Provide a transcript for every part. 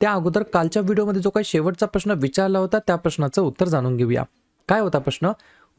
त्या अगोदर कालच्या व्हिडिओमध्ये जो काही शेवटचा प्रश्न विचारला होता त्या प्रश्नाचं उत्तर जाणून घेऊया. काय होता प्रश्न?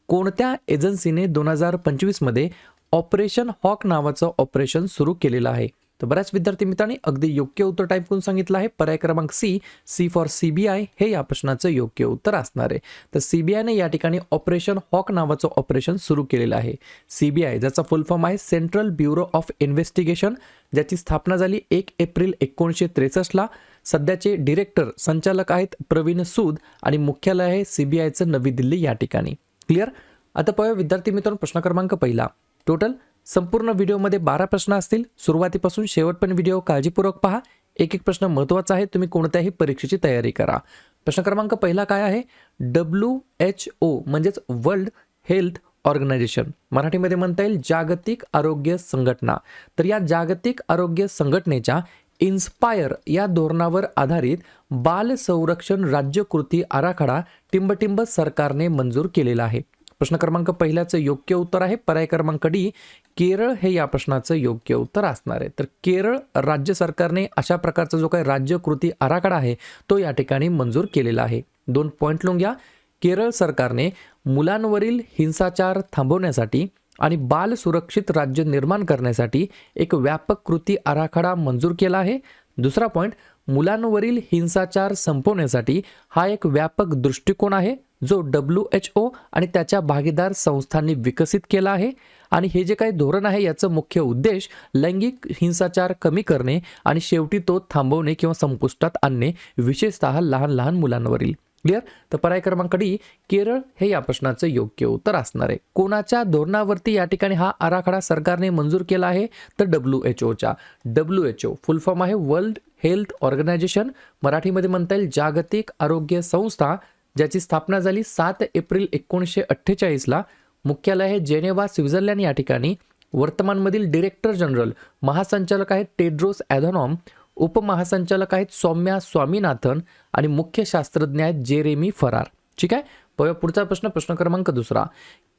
कोणत्या एजन्सीने दोन हजार पंचवीसमध्ये ऑपरेशन हॉक नावाचं ऑपरेशन सुरू केलेलं आहे? तर बऱ्याच विद्यार्थी मित्रांनी अगदी योग्य उत्तर टाईप करून सांगितलं आहे. पर्याय क्रमांक C C for C B I हे या प्रश्नाचं योग्य उत्तर असणार आहे. तर सीबीआयने या ठिकाणी ऑपरेशन हॉक नावाचं ऑपरेशन सुरू केलेलं आहे. सीबीआय ज्याचा फुल फॉर्म आहे सेंट्रल ब्युरो ऑफ इन्व्हेस्टिगेशन ज्याची स्थापना झाली एक एप्रिल एकोणीसशे त्रेसष्टला. सध्याचे डिरेक्टर संचालक आहेत प्रवीण सूद आणि मुख्यालय आहे सीबीआयचं नवी दिल्ली या ठिकाणी. क्लिअर आता पाहूया विद्यार्थी मित्रांनो प्रश्न क्रमांक पहिला. टोटल संपूर्ण व्हिडिओमध्ये बारा प्रश्न असतील. सुरुवातीपासून शेवटपर्यंत व्हिडिओ काळजीपूर्वक पहा. एक एक प्रश्न महत्त्वाचा आहे. तुम्ही कोणत्याही परीक्षेची तयारी करा. प्रश्न क्रमांक पहिला काय आहे? डब्ल्यू एच ओ म्हणजेच वर्ल्ड हेल्थ ऑर्गनायझेशन. मराठीमध्ये म्हणता येईल जागतिक आरोग्य संघटना. तर या जागतिक आरोग्य संघटनेच्या इन्स्पायर या धोरणावर आधारित बाल संरक्षण राज्य कृती आराखडा टिंबटिंब सरकारने मंजूर केलेला आहे. प्रश्न क्रमांक पहिल्याचं योग्य उत्तर आहे. पर्याय क्रमांक डी केरळ हे या प्रश्नाचं योग्य उत्तर असणार आहे. तर केरळ राज्य सरकारने अशा प्रकारचा जो काही राज्य कृती आराखडा आहे तो या ठिकाणी मंजूर केलेला आहे. दोन पॉईंट लिहून घ्या केरळ सरकारने मुलांवरील हिंसाचार थांबवण्यासाठी आणि बाल सुरक्षित राज्य निर्माण करण्यासाठी एक व्यापक कृती आराखडा मंजूर केला आहे. दुसरा पॉईंट मुलांवरील हिंसाचार संपवण्यासाठी हा एक व्यापक दृष्टिकोन आहे जो डब्ल्यू एच ओ आणि त्याच्या भागीदार संस्थांनी विकसित केला आहे. आणि हे जे काही धोरण आहे याचं मुख्य उद्देश लैंगिक हिंसाचार कमी करणे आणि शेवटी तो थांबवणे किंवा संपुष्टात आणणे विशेषतः लहान लहान मुलांवरील. क्लिअर तर पर्याय क्रमांक डी केरळ हे या प्रश्नाचं योग्य उत्तर असणार आहे. कोणाच्या धोरणावरती या ठिकाणी हा आराखडा सरकारने मंजूर केला आहे? तर डब्ल्यू एच ओच्या W H O full form आहे वर्ल्ड हेल्थ ऑर्गनायझेशन मराठीमध्ये म्हणता येईल जागतिक आरोग्य संस्था ज्याची स्थापना झाली सात एप्रिल एकोणीसशे अठ्ठेचाळीसला. मुख्यालय आहे जेनेवा स्वित्झर्लंड या ठिकाणी. वर्तमानमधील डिरेक्टर जनरल महासंचालक आहेत टेड्रोस ॲधॉनॉम. उपमहासंचालक आहेत सौम्या स्वामीनाथन आणि मुख्य शास्त्रज्ञ आहेत जेरेमी फरार. ठीक आहे? पुढचा प्रश्न प्रश्न क्रमांक दुसरा.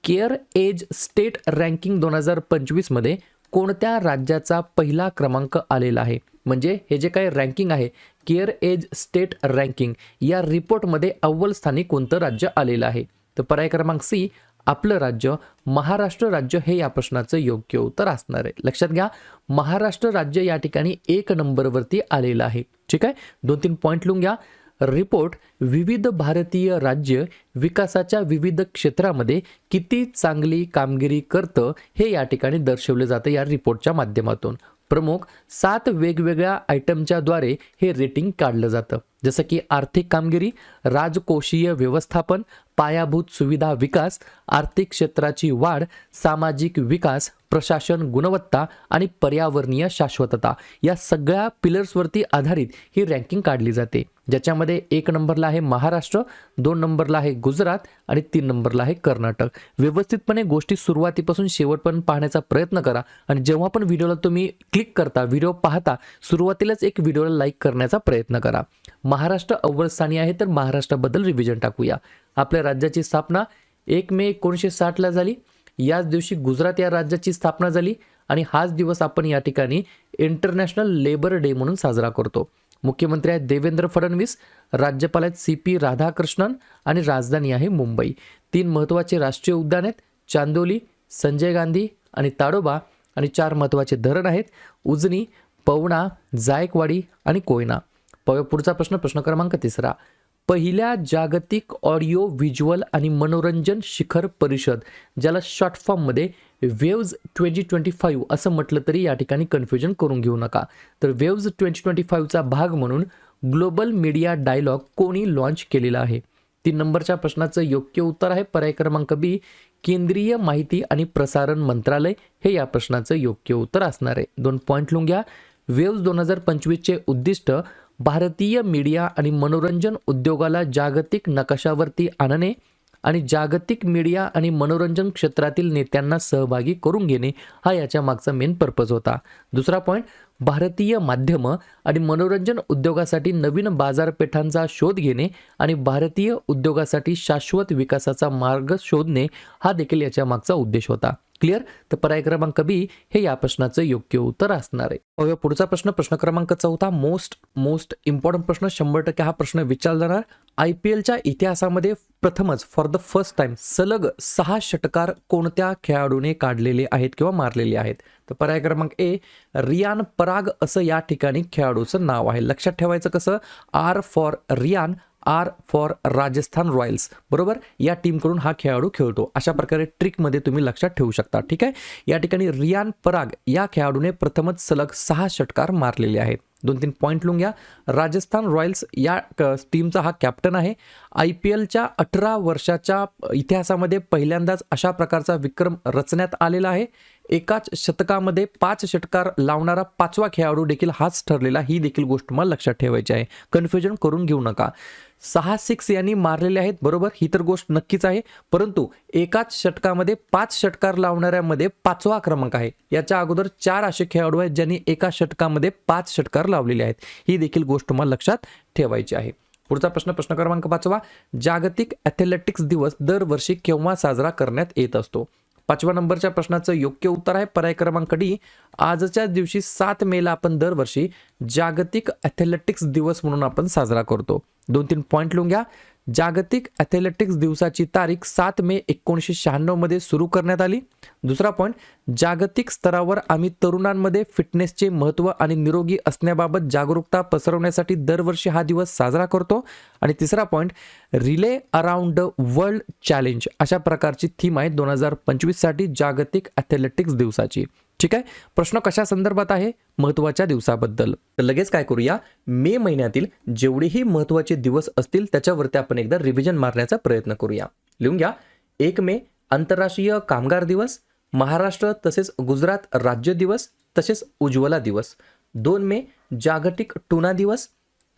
केअर एज स्टेट रँकिंग दोन हजार पंचवीसमध्ये कोणत्या राज्याचा पहिला क्रमांक आलेला आहे? म्हणजे हे जे काही रँकिंग आहे केअर एज स्टेट रँकिंग या रिपोर्टमध्ये अव्वल स्थानी कोणतं राज्य आलेलं आहे? तर पर्याय क्रमांक सी आपलं राज्य महाराष्ट्र राज्य हे या प्रश्नाचं योग्य उत्तर असणार आहे. लक्षात घ्या महाराष्ट्र राज्य या ठिकाणी एक नंबरवरती आलेलं आहे. ठीक आहे? दोन तीन पॉईंट लिहून घ्या. रिपोर्ट विविध भारतीय राज्य विकासाच्या विविध क्षेत्रामध्ये किती चांगली कामगिरी करतं हे या ठिकाणी दर्शवलं जातं या रिपोर्टच्या माध्यमातून. प्रमुख सात वेगवेगळ्या आयटमच्या द्वारे हे रेटिंग काढलं जातं. जसं की आर्थिक कामगिरी राजकोषीय व्यवस्थापन पायाभूत सुविधा विकास आर्थिक क्षेत्राची वाढ सामाजिक विकास प्रशासन गुणवत्ता आणि पर्यावरणीय शाश्वतता या सगळ्या पिलर्सवरती आधारित ही रँकिंग काढली जाते. ज्याच्यामध्ये एक नंबरला आहे महाराष्ट्र दोन नंबरला आहे गुजरात आणि तीन नंबरला आहे कर्नाटक. व्यवस्थितपणे गोष्टी सुरुवातीपासून शेवटपर्यंत पाहण्याचा प्रयत्न करा आणि जेव्हा पण व्हिडिओला तुम्ही क्लिक करता व्हिडिओ पाहता सुरुवातीलाच एक व्हिडिओला लाईक करण्याचा प्रयत्न करा. महाराष्ट्र अव्वल स्थानी आहे तर महाराष्ट्राबद्दल रिव्हिजन टाकूया. आपल्या राज्याची स्थापना एक मे एकोणीसशे साठला झाली. याच दिवशी गुजरात या राज्याची स्थापना झाली आणि हाच दिवस आपण या ठिकाणी इंटरनॅशनल लेबर डे म्हणून साजरा करतो. मुख्यमंत्री आहेत देवेंद्र फडणवीस राज्यपाल आहेत सी पी राधाकृष्णन आणि राजधानी आहे मुंबई. तीन महत्त्वाचे राष्ट्रीय उद्यान आहेत चांदोली संजय गांधी आणि ताडोबा आणि चार महत्त्वाचे धरण आहेत उजनी पवना जायकवाडी आणि कोयना. प पुढचा प्रश्न प्रश्न क्रमांक तिसरा. पहिल्या जागतिक ऑडिओ व्हिज्युअल आणि मनोरंजन शिखर परिषद ज्याला शॉर्ट फॉर्ममध्ये वेव्ज ट्वेंटी ट्वेंटी फाईव्ह असं म्हटलं तरी या ठिकाणी कन्फ्युजन करून घेऊ नका. तर वेव्ज ट्वेंटी ट्वेंटी फाईव्हचा भाग म्हणून ग्लोबल मीडिया डायलॉग कोणी लॉन्च केलेला आहे? तीन नंबरच्या प्रश्नाचं योग्य उत्तर आहे पर्याय क्रमांक बी केंद्रीय माहिती आणि प्रसारण मंत्रालय. हे या प्रश्नाचं योग्य उत्तर असणार आहे. दोन पॉईंट लिहून घ्या वेव्ज दोन हजार पंचवीसचे उद्दिष्ट भारतीय मीडिया आणि मनोरंजन उद्योगाला जागतिक नकाशावरती आणणे आणि जागतिक मीडिया आणि मनोरंजन क्षेत्रातील नेत्यांना सहभागी करून घेणे हा याच्या मागचा मेन पर्पज होता. दुसरा पॉईंट भारतीय माध्यमं आणि मनोरंजन उद्योगासाठी नवीन बाजारपेठांचा शोध घेणे आणि भारतीय उद्योगासाठी शाश्वत विकासाचा मार्ग शोधणे हा देखील याच्या मागचा उद्देश होता. क्लिअर? तर पर्याय क्रमांक बी हे या प्रश्नाचं योग्य उत्तर असणार आहे. पाहूया पुढचा प्रश्न. प्रश्न क्रमांक चौथा मोस्ट मोस्ट इम्पॉर्टंट प्रश्न. शंभर टक्के हा प्रश्न विचारला जाणार. आय पी एलच्या इतिहासामध्ये प्रथमच फॉर द फर्स्ट टाइम सलग सहा षटकार कोणत्या खेळाडूने काढलेले आहेत किंवा मारलेले आहेत? तर पर्याय क्रमांक ए रियान पराग असं या ठिकाणी खेळाडूचं नाव आहे. लक्षात ठेवायचं कसं? R for Riyan R for Rajasthan Royals. बरोबर? या टीमकडून हा खेळाडू खेळतो. अशा प्रकारे ट्रिकमध्ये तुम्ही लक्षात ठेवू शकता. ठीक आहे? या ठिकाणी रियान पराग या खेळाडूने प्रथमच सलग सहा षटकार मारलेले आहेत. दोन तीन पॉईंट लिहून घ्या. राजस्थान रॉयल्स या क- टीमचा हा कॅप्टन आहे. आय पी एलच्या अठरा वर्षाच्या इतिहासामध्ये पहिल्यांदाच अशा प्रकारचा विक्रम रचण्यात आलेला आहे. एकाच शतकामध्ये पाच षटकार लावणारा पाचवा खेळाडू देखील हाच ठरलेला. ही देखील गोष्ट मला लक्षात ठेवायची आहे. कन्फ्युजन करून घेऊ नका. सहा सिक्स यांनी मारलेले आहेत बरोबर? ही तर गोष्ट नक्कीच आहे. परंतु एकाच षटकामध्ये पाच षटकार लावणाऱ्यामध्ये पाचवा क्रमांक आहे. याच्या अगोदर चार असे खेळाडू आहेत ज्यांनी एका षटकामध्ये पाच षटकार लावलेले आहेत. ही देखील गोष्ट मला लक्षात ठेवायची आहे. पुढचा प्रश्न प्रश्न क्रमांक पाचवा. जागतिक ॲथलेटिक्स दिवस दरवर्षी केव्हा साजरा करण्यात येत असतो? पाचव्या नंबरच्या प्रश्नाचं योग्य उत्तर आहे. पर्याय क्रमांक डी आजच्या दिवशी सात मेला आपण दरवर्षी जागतिक ॲथलेटिक्स दिवस म्हणून आपण साजरा करतो. दोन तीन पॉईंट लिहून घ्या. जागतिक ॲथलेटिक्स दिवसाची तारीख सात मे एकोणीसशे शहाण्णवमध्ये सुरू करण्यात आली. दुसरा पॉईंट जागतिक स्तरावर आम्ही तरुणांमध्ये फिटनेसचे महत्त्व आणि निरोगी असण्याबाबत जागरूकता पसरवण्यासाठी दरवर्षी हा दिवस साजरा करतो. आणि तिसरा point relay around the world challenge अशा प्रकारची थीम आहे दोन हजार पंचवीससाठी जागतिक ॲथलेटिक्स दिवसाची. ठीक आहे? प्रश्न कशा संदर्भात आहे? महत्त्वाच्या दिवसाबद्दल. तर लगेच काय करूया? मे महिन्यातील जेवढेही महत्त्वाचे दिवस असतील त्याच्यावरती आपण एकदा रिव्हिजन मारण्याचा प्रयत्न करूया. लिहून घ्या. एक मे आंतरराष्ट्रीय कामगार दिवस. महाराष्ट्र तसेच गुजरात राज्य दिवस तसेच उज्ज्वला दिवस. दोन मे जागतिक टुना दिवस.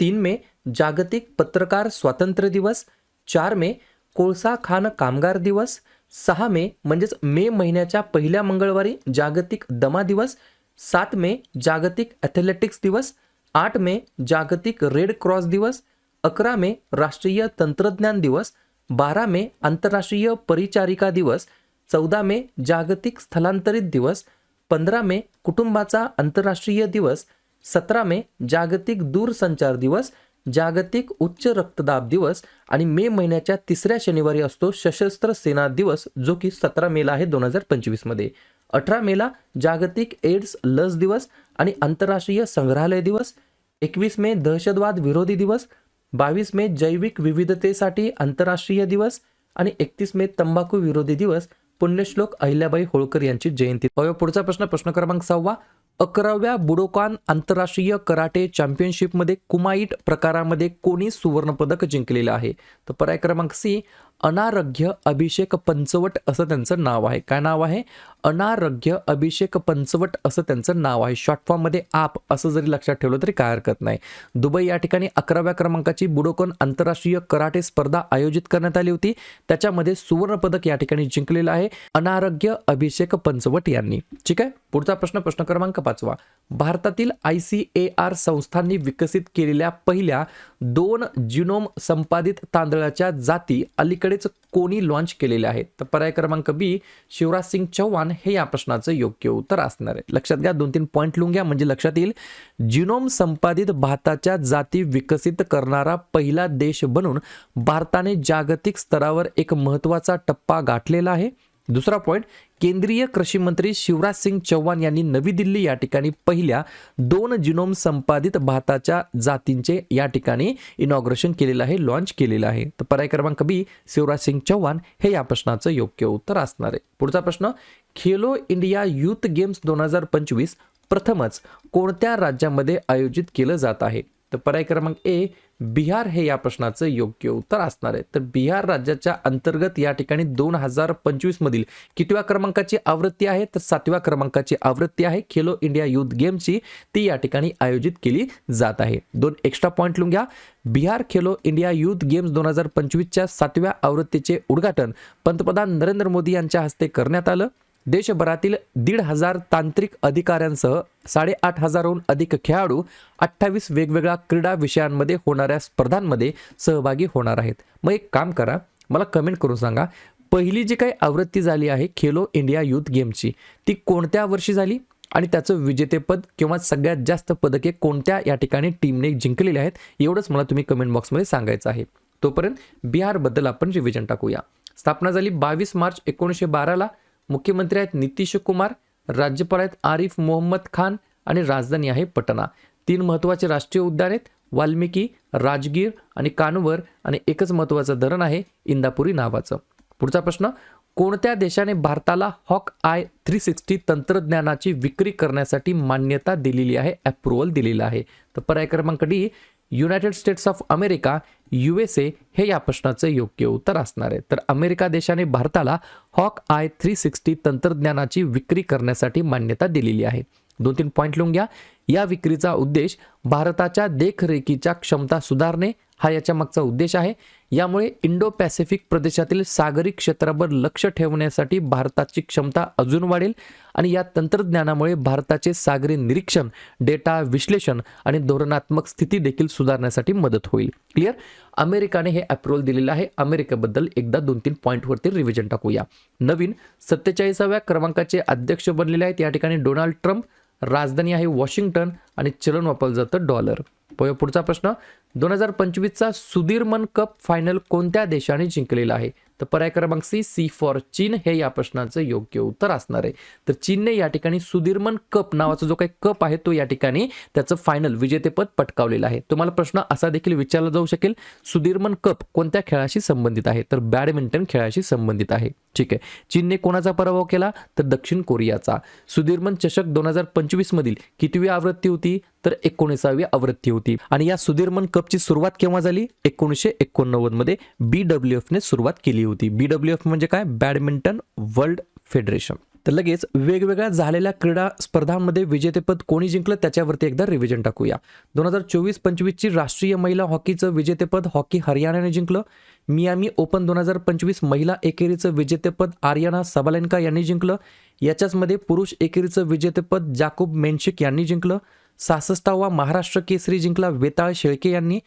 तीन मे जागतिक पत्रकार स्वातंत्र्य दिवस. चार मे कोळसा खान कामगार दिवस. सहा मे म्हणजेच मे महिन्याच्या पहिल्या मंगळवारी जागतिक दमा दिवस सात मे जागतिक ॲथलेटिक्स दिवस आठ मे जागतिक रेड क्रॉस दिवस अकरा मे राष्ट्रीय तंत्रज्ञान दिवस बारा मे आंतरराष्ट्रीय परिचारिका दिवस चौदा मे जागतिक स्थलांतरित दिवस पंधरा मे कुटुंबाचा आंतरराष्ट्रीय दिवस सतरा मे जागतिक दूरसंचार दिवस जागतिक उच्च रक्तदाब दिवस आणि मे महिन्याच्या तिसऱ्या शनिवारी असतो सशस्त्र सेना दिवस जो की सतरा मेला आहे दोन हजार पंचवीसमध्ये अठरा मेला जागतिक एड्स लस दिवस आणि आंतरराष्ट्रीय संग्रहालय दिवस एकवीस मे दहशतवाद विरोधी दिवस बावीस मे जैविक विविधतेसाठी आंतरराष्ट्रीय दिवस आणि एकतीस मे तंबाखू विरोधी दिवस पुण्यश्लोक अहिल्याबाई होळकर यांची जयंती. पुढचा प्रश्न प्रश्न क्रमांक सहावा अकराव्या बुडोकान आंतरराष्ट्रीय कराटे चॅम्पियनशिपमध्ये कुमाईट प्रकारामध्ये कोणी सुवर्णपदक जिंकलेलं आहे? तर पर्याय क्रमांक सी अनारोग्य अभिषेक पंचवट असं त्यांचं नाव आहे. काय नाव आहे? अनारोग्य अभिषेक पंचवट असं त्यांचं नाव आहे. शॉर्ट फॉर्ममध्ये आप असं जरी लक्षात ठेवलं तरी काय हरकत नाही. दुबई या ठिकाणी अकराव्या क्रमांकाची बुडोकन आंतरराष्ट्रीय कराटे स्पर्धा आयोजित करण्यात आली होती. त्याच्यामध्ये सुवर्णपदक या ठिकाणी जिंकलेलं आहे अनारोग्य अभिषेक पंचवट यांनी. ठीक आहे? पुढचा प्रश्न प्रश्न क्रमांक पाचवा. भारतातील आय सी ए आर संस्थांनी विकसित केलेल्या पहिल्या दोन जिनोम संपादित तांदळाच्या जाती अलीकडेच कोणी लॉन्च केलेल्या आहेत? तर पर्याय क्रमांक बी शिवराज सिंग चौहान हे या प्रश्नाचं योग्य उत्तर असणार आहे. लक्षात घ्या दोन तीन पॉईंट लिहून घ्या. म्हणजे लक्षात येईल जिनोम संपादित भाताच्या जाती विकसित करणारा पहिला देश बनून भारताने जागतिक स्तरावर एक महत्त्वाचा टप्पा गाठलेला आहे. दुसरा पॉईंट केंद्रीय कृषी मंत्री शिवराज सिंग चौहान यांनी नवी दिल्ली या ठिकाणी पहिल्या दोन जिनोम संपादित भाताच्या जातींचे या ठिकाणी इनॉग्रेशन केलेलं आहे लॉन्च केलेलं आहे. तर पर्याय क्रमांक बी शिवराज सिंग चौहान हे या प्रश्नाचं योग्य उत्तर असणार आहे. पुढचा प्रश्न खेलो इंडिया युथ गेम्स दोन हजार पंचवीस प्रथमच कोणत्या राज्यामध्ये आयोजित केलं जात आहे? तर पर्याय क्रमांक ए बिहार हे या प्रश्नाचं योग्य उत्तर असणार आहे. तर बिहार राज्याच्या अंतर्गत या ठिकाणी दोन हजार पंचवीस मधील कितव्या क्रमांकाची आवृत्ती आहे? तर सातव्या क्रमांकाची आवृत्ती आहे खेलो इंडिया युथ गेमची ती या ठिकाणी आयोजित केली जात आहे. दोन एक्स्ट्रा पॉईंट लिहून घ्या. Bihar Khelo India youth games दोन हजार पंचवीसच्या सातव्या आवृत्तीचे उद्घाटन पंतप्रधान नरेंद्र मोदी यांच्या हस्ते करण्यात आलं. देशभरातील दीड हजार तांत्रिक अधिकाऱ्यांसह साडेआठ हजारहून अधिक खेळाडू अठ्ठावीस वेगवेगळ्या क्रीडा विषयांमध्ये होणाऱ्या स्पर्धांमध्ये सहभागी होणार आहेत. मग एक काम करा मला कमेंट करून सांगा पहिली जी काही आवृत्ती झाली आहे खेलो इंडिया युथ गेमची ती कोणत्या वर्षी झाली? आणि त्याचं विजेतेपद किंवा सगळ्यात जास्त पदके कोणत्या या ठिकाणी टीमने जिंकलेली आहेत? एवढंच मला तुम्ही कमेंट बॉक्समध्ये सांगायचं आहे. तोपर्यंत बिहारबद्दल आपण रिव्हिजन टाकूया. स्थापना झाली बावीस मार्च एकोणीसशे बाराला. मुख्यमंत्री आहेत नितीश कुमार राज्यपाल आहेत आरिफ मोहम्मद खान आणि राजधानी आहे पटना. तीन महत्त्वाचे राष्ट्रीय उद्यान आहेत वाल्मिकी राजगीर आणि कानवर आणि एकच महत्त्वाचं धरण आहे इंदापुरी नावाचं. पुढचा प्रश्न कोणत्या देशाने भारताला हॉक आय थ्री सिक्स्टी तंत्रज्ञानाची विक्री करण्यासाठी मान्यता दिलेली आहे अप्रुव्हल दिलेलं आहे? तर पर्याय क्रमांक D United States of America U S A हे या प्रश्नाचं योग्य उत्तर असणार आहे. तर अमेरिका देशाने भारताला हॉक आय थ्री सिक्स्टी तंत्रज्ञानाची विक्री करण्यासाठी मान्यता दिलेली आहे. दोन तीन पॉईंट लिहून घ्या. या विक्रीचा उद्देश भारताच्या देखरेखीच्या क्षमता सुधारणे हा याच्या मागचा उद्देश आहे. यामुळे इंडो पॅसिफिक प्रदेशातील सागरी क्षेत्रावर लक्ष ठेवण्यासाठी भारताची क्षमता अजून वाढेल आणि या तंत्रज्ञानामुळे भारताचे सागरी निरीक्षण डेटा विश्लेषण आणि धोरणात्मक स्थिती देखील सुधारण्यासाठी मदत होईल. क्लिअर अमेरिकाने हे अप्रुव्हल दिलेलं आहे. अमेरिकेबद्दल एकदा दोन तीन पॉईंटवरती रिव्हिजन टाकूया. नवीन सत्तेचाळीसाव्या क्रमांकाचे अध्यक्ष बनलेले आहेत. या ठिकाणी डोनाल्ड ट्रम्प राजधानी आहे वॉशिंग्टन आणि चलन वापरलं जातं डॉलर. पुढचा प्रश्न दोन हजार पंचवीसचा सुधीरमन कप फायनल कोणत्या देशाने जिंकलेला आहे? तर पर्याय क्रमांक सी सी फॉर चीन हे या प्रश्नाचं योग्य उत्तर असणार आहे. तर चीनने या ठिकाणी सुधीरमन कप नावाचा जो काही कप आहे तो या ठिकाणी त्याचं फायनल विजेतेपद पटकावलेलं आहे. तुम्हाला प्रश्न असा देखील विचारला जाऊ शकेल सुधीरमन कप कोणत्या खेळाशी संबंधित आहे? तर बॅडमिंटन खेळाशी संबंधित आहे. ठीक आहे. चीनने कोणाचा पराभव केला? तर दक्षिण कोरियाचा. सुधीरमन चषक दोन हजार पंचवीस मधील कितवी आवृत्ती होती? तर एकोणीसावी आवृत्ती होती. आणि या सुधीरमन कपची सुरुवात केव्हा झाली? एकोणीसशे एकोणनव्वदमध्ये बी डब्ल्यू एफने सुरुवात केली होती. बी डब्ल्यू एफ म्हणजे काय? Badminton world federation. तर लगेच वेगवेगळ्या झालेल्या क्रीडा स्पर्धांमध्ये विजेतेपद कोणी जिंकलं त्याच्यावरती एकदा रिव्हिजन टाकूया. दोन हजार चोवीस पंचवीसची राष्ट्रीय महिला हॉकीचं विजेतेपद हॉकी हरियाणाने जिंकलं. मियामी ओपन दोन हजार पंचवीस महिला एकेरीचं विजेतेपद आर्याना सबालेन्का यांनी जिंकलं. याच्याचमध्ये पुरुष एकेरीचं विजेतेपद जाकोब मेन्शिक यांनी जिंकलं. सहासष्टावा महाराष्ट्र केसरी जिंकला वेताळ शेळके यांनी.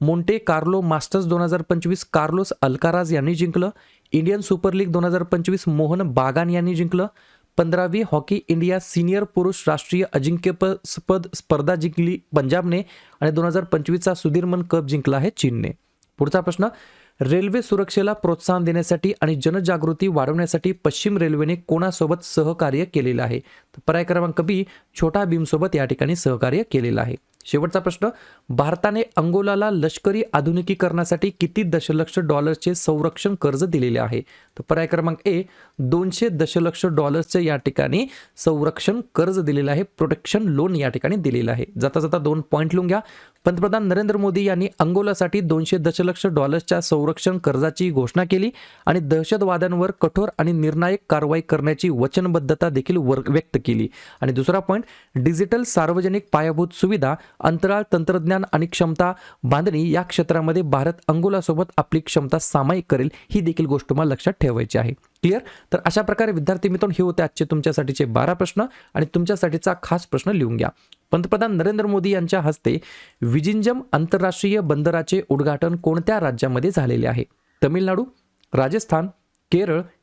मोंटे कार्लो मास्टर्स दोन हजार पंचवीस कार्लोस अल्काराज यांनी जिंकलं. इंडियन सुपर लीग दोन हजार पंचवीस मोहन बागान यांनी जिंकलं. पंधरावी हॉकी इंडिया सिनियर पुरुष राष्ट्रीय अजिंक्यपद स्पर्धा जिंकली पंजाबने आणि दोन हजार पंचवीसचा सुधीरमन कप जिंकला आहे चीनने. पुढचा प्रश्न रेल्वे सुरक्षेला प्रोत्साहन देण्यासाठी आणि जनजागृती वाढवण्यासाठी पश्चिम रेल्वेने कोणासोबत सहकार्य केलेलं आहे? तर पर्याय क्रमांक बी छोटा भीमसोबत या ठिकाणी सहकार्य केलेलं आहे. शेवटचा प्रश्न भारताने अंगोलाला लष्करी आधुनिकीकरणासाठी किती दशलक्ष डॉलरचे संरक्षण कर्ज दिलेले आहे? तर पर्याय क्रमांक ए दोनशे दशलक्ष डॉलर्सचे या ठिकाणी संरक्षण कर्ज दिलेलं आहे प्रोटेक्शन लोन या ठिकाणी दिलेलं आहे. जाता जाता दोन पॉईंट लिहून घ्या. पंतप्रधान नरेंद्र मोदी यांनी अंगोलासाठी दोनशे दशलक्ष डॉलर्सच्या संरक्षण कर्जाची घोषणा केली आणि दहशतवाद्यांवर कठोर आणि निर्णायक कारवाई करण्याची वचनबद्धता देखील वर व्यक्त केली. आणि दुसरा पॉईंट डिजिटल सार्वजनिक पायाभूत सुविधा अंतराळ तंत्रज्ञान आणि क्षमता बांधणी या क्षेत्रामध्ये भारत अंगोलासोबत आपली क्षमता सामायिक करेल ही देखील गोष्ट तुम्हाला लक्षात ठेवा ठेवायची आहे. क्लिअर तर अशा प्रकारे विद्यार्थी मित्रांनो हे होते आजचे तुमच्यासाठीचे बारा प्रश्न आणि तुमच्यासाठीचा खास प्रश्न लिहून घ्या. पंतप्रधान नरेंद्र मोदी यांच्या हस्ते विजिंजम आंतरराष्ट्रीय बंदराचे उद्घाटन कोणत्या राज्यामध्ये झालेले आहे? तमिळनाडू राजस्थान केरळ